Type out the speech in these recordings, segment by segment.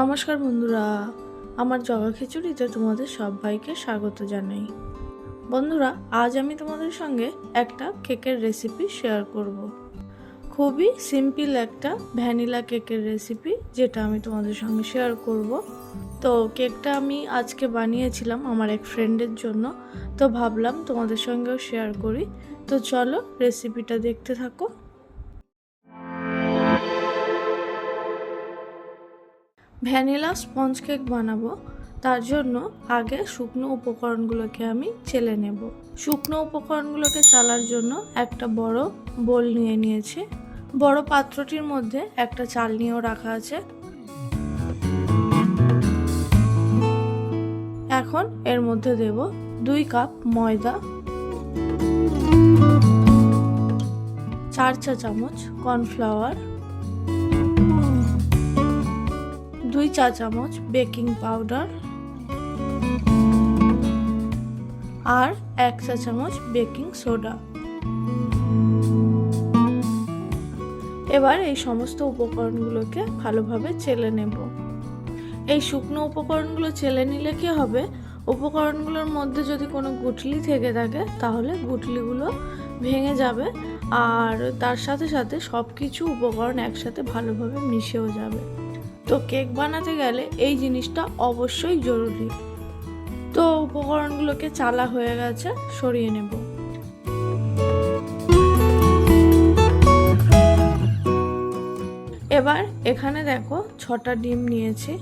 নমস্কার বন্ধুরা, আমার জগা খিচুড়িতে তোমাদের সবাইকে স্বাগত জানাই বন্ধুরা, আজ আমি তোমাদের সঙ্গে একটা কেকের রেসিপি শেয়ার করব। খুবই সিম্পল একটা ভ্যানিলা কেকের রেসিপি যেটা আমি তোমাদের সঙ্গে শেয়ার করব। তো কেকটা আমি আজকে বানিয়েছিলাম আমার এক ফ্রেন্ডের জন্য, তো ভাবলাম তোমাদের সঙ্গেও শেয়ার করি তো চলো রেসিপিটা দেখতে থাকো ভ্যানিলা স্পঞ্জ কেক বানাবো। তার জন্য আগে শুকনো উপকরণগুলোকে আমি চেলে নেব। শুকনো উপকরণগুলোকে চালার জন্য একটা বড় বোল নিয়ে নিয়েছি। বড় পাত্রটির মধ্যে একটা চাল নিয়েও রাখা আছে। এখন এর মধ্যে দেব দুই কাপ ময়দা। চার চা চামচ কর্নফ্লাওয়ার। দুই চা চামচ বেকিং পাউডার আর এক চা চামচ বেকিং সোডা। এবার এই সমস্ত উপকরণগুলোকে ভালোভাবে চেলে নেব। এই শুকনো উপকরণগুলো চেলে নিলে কি হবে? উপকরণগুলোর মধ্যে যদি কোনো গুটলি থেকে থাকে, তাহলে গুটলিগুলো ভেঙে যাবে আর তার সাথে সাথে সব কিছু উপকরণ একসাথে ভালোভাবে মিশেও যাবে। তো কেক বানাতে গেলে এই জিনিসটা অবশ্যই জরুরি। তো উপকরণগুলোকে চালা হয়ে গেছে, সরিয়ে নেব। এবার এখানে দেখো ছটা ডিম নিয়েছি।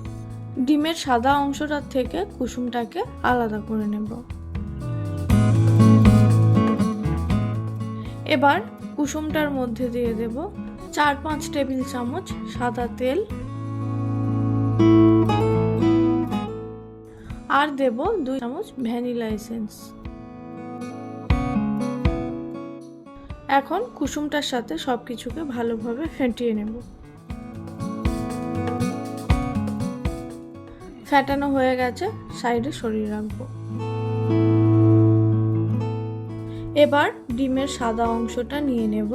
ডিমের সাদা অংশটার থেকে কুসুমটাকে আলাদা করে নেব। এবার কুসুমটার মধ্যে দিয়ে দেব চার পাঁচ টেবিল চামচ সাদা তেল আর দেব দুই চামচ ভ্যানিলা এসেন্স। এখন কুসুমটার সাথে সব কিছুকে ভালোভাবে ফেটিয়ে নেব। ফ্যাটানো হয়ে গেছে, সাইডে সরিয়ে রাখব। এবার ডিমের সাদা অংশটা নিয়ে নেব।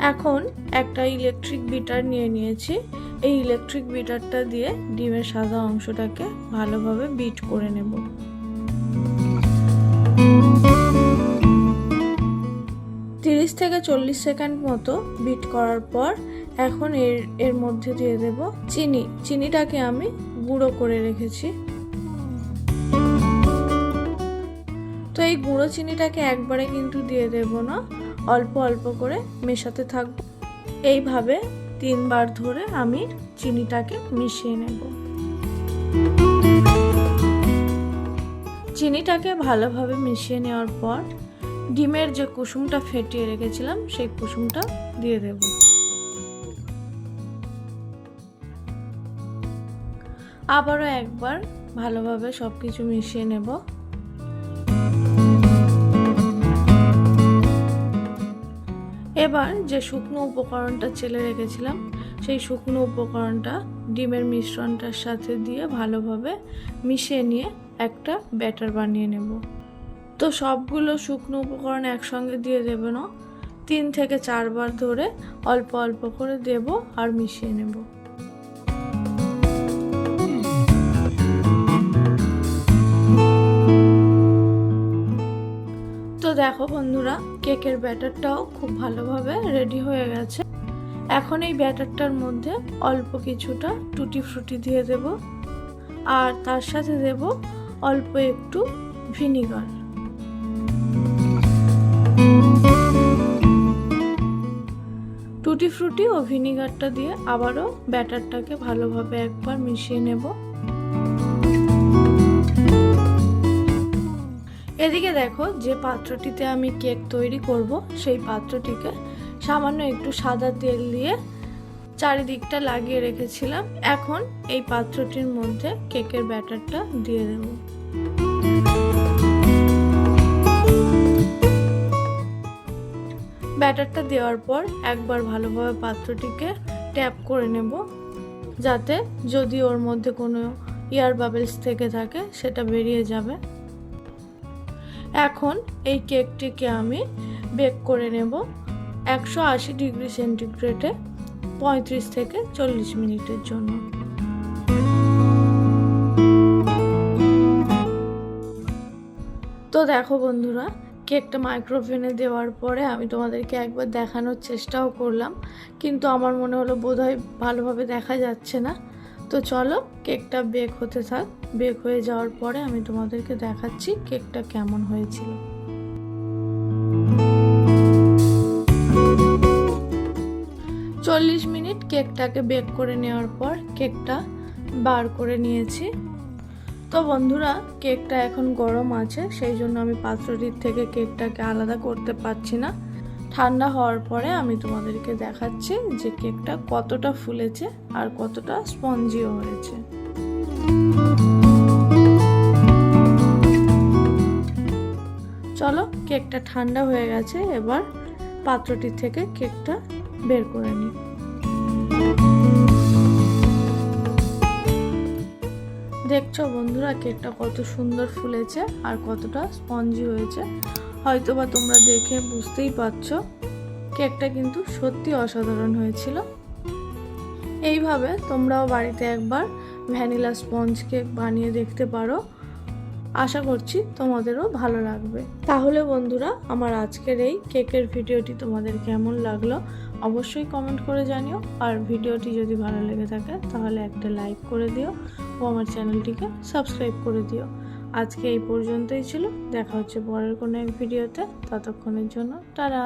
এখন একটা ইলেকট্রিক বিটার নিয়ে নিয়েছি। এই ইলেকট্রিক বিটারটা দিয়ে ডিমের সাদা অংশটাকে ভালোভাবে বিট করে নেব। তিরিশ থেকে চল্লিশ সেকেন্ড মতো বিট করার পর এখন এর এর মধ্যে দিয়ে দেব চিনি। চিনিটাকে আমি গুঁড়ো করে রেখেছি। তো এই গুঁড়ো চিনিটাকে একবারে কিন্তু দিয়ে দেব না। অল্প অল্প করে মেশাতে থাকব। এইভাবে তিনবার ধরে আমি চিনিটাকে মিশিয়ে নেব। চিনিটাকে ভালোভাবে মিশিয়ে নেওয়ার পর ডিমের যে কুসুমটা ফেটিয়ে রেখেছিলাম, সেই কুসুমটা দিয়ে দেব। আবারও একবার ভালোভাবে সব কিছু মিশিয়ে নেব। এবার যে শুকনো উপকরণটা ছেলে রেখেছিলাম, সেই শুকনো উপকরণটা ডিমের মিশ্রণটার সাথে দিয়ে ভালোভাবে মিশিয়ে নিয়ে একটা ব্যাটার বানিয়ে নেব। তো সবগুলো শুকনো উপকরণ একসঙ্গে দিয়ে দেব না, তিন থেকে চারবার ধরে অল্প অল্প করে দেব আর মিশিয়ে নেব। দেখো বন্ধুরা, কেকের ব্যাটারটাও খুব ভালোভাবে রেডি হয়ে গেছে। এখন এই ব্যাটারটার মধ্যে অল্প কিছুটা টুটি ফ্রুটি দিয়ে দেব। আর তার সাথে দেব অল্প একটু ভিনিগার টুটি ফ্রুটি ও ভিনিগারটা দিয়ে আবারও ব্যাটারটাকে ভালোভাবে একবার মিশিয়ে নেব। এদিকে দেখো যে পাত্রটিতে আমি কেক তৈরি করব, সেই পাত্রটিকে সামান্য একটু সাদা তেল দিয়ে চারিদিকটা লাগিয়ে রেখেছিলাম। এখন এই পাত্রটির মধ্যে কেকের ব্যাটারটা দিয়ে দেব। ব্যাটারটা দেওয়ার পর একবার ভালোভাবে পাত্রটিকে ট্যাপ করে নেব, যাতে যদি ওর মধ্যে কোনো এয়ার বাবেলস থেকে থাকে, সেটা বেরিয়ে যাবে। এখন এই কেকটিকে আমি বেক করে নেব একশো আশি ডিগ্রি সেন্টিগ্রেডে পঁয়ত্রিশ থেকে চল্লিশ মিনিটের জন্য। তো দেখো বন্ধুরা, কেকটা মাইক্রোওভেনে দেওয়ার পরে আমি তোমাদেরকে একবার দেখানোর চেষ্টাও করলাম, কিন্তু আমার মনে হলো বোধহয় ভালোভাবে দেখা যাচ্ছে না। তো চলো কেকটা বেক হতে থাক। বেক হয়ে যাওয়ার পরে আমি তোমাদেরকে দেখাচ্ছি কেকটা কেমন হয়েছিল। চল্লিশ মিনিট কেকটাকে বেক করে নেওয়ার পর কেকটা বার করে নিয়েছি। তো বন্ধুরা, কেকটা এখন গরম আছে, সেই জন্য আমি পাত্রটির থেকে কেকটাকে আলাদা করতে পারছি না। ঠান্ডা হওয়ার পরে আমি তোমাদেরকে দেখাচ্ছি যে কেকটা কতটা ফুলেছে আর কতটা স্পঞ্জিও হয়েছে। কেকটা ঠান্ডা হয়ে গেছে, এবার পাত্রটির থেকে কেকটা বের করে নিই। দেখছ বন্ধুরা, কেকটা কত সুন্দর ফুলেছে আর কতটা স্পঞ্জি হয়েছে। হয়তো বা তোমরা দেখে বুঝতেই পারছ, কেকটা কিন্তু সত্যি অসাধারণ হয়েছিল। এইভাবে তোমরাও বাড়িতে একবার ভ্যানিলা স্পঞ্জ কেক বানিয়ে দেখতে পারো। আশা করছি তোমাদেরও ভালো লাগবে। তাহলে বন্ধুরা, আমার আজকের এই কেকের ভিডিওটি তোমাদের কেমন লাগল অবশ্যই কমেন্ট করে জানিও। আর ভিডিওটি যদি ভালো লেগে থাকে, তাহলে একটা লাইক করে দিও ও আমার চ্যানেলটিকে সাবস্ক্রাইব করে দিও। আজকে এই পর্যন্তই ছিল। দেখা হচ্ছে পরের কোনো এক ভিডিওতে। ততক্ষণের জন্য, টাটা!